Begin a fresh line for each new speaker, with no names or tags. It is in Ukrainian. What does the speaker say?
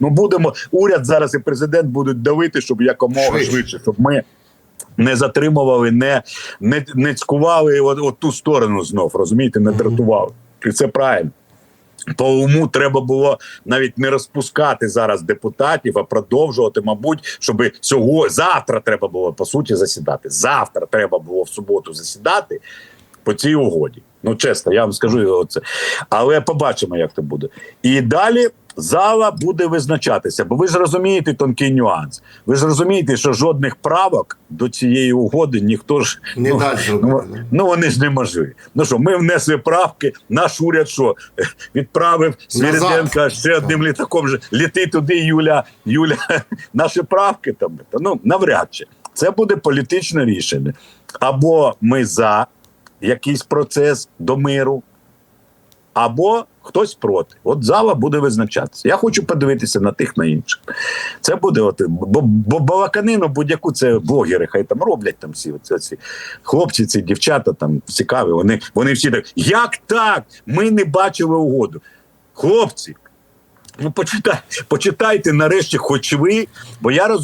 Ну будемо уряд зараз і президент будуть давити, щоб якомога
Швидше.
швидше, щоб ми. Не затримували, не, не, не цькували от, от ту сторону знов, розумієте, не дратували. І це правильно. По уму треба було навіть не розпускати зараз депутатів, а продовжувати, мабуть, щоб цього завтра треба було по суті засідати. Завтра треба було в суботу засідати по цій угоді. Ну чесно, я вам скажу це. Але побачимо, як це буде. І далі зала буде визначатися. Бо ви ж розумієте тонкий нюанс. Ви ж розумієте, що жодних правок до цієї угоди ніхто ж
Не
ну,
дасть
Ну, ну вони ж неможливі. Ну що, ми внесли правки, наш уряд що відправив Свириденка ще одним літаком. же Літи туди, Юля, Юля, наші правки там. Ну навряд чи це буде політичне рішення. Або ми за якийсь процес до миру, або хтось проти. От зала буде визначатися. Я хочу подивитися на тих на інших. Це буде от, бо, бо балаканину будь-яку це блогери, хай там роблять там всі оці, ці хлопці, ці дівчата там цікаві. Вони, вони всі так. Як так? Ми не бачили угоду. Хлопці, ну почитай, почитайте нарешті, хоч ви, бо я роз.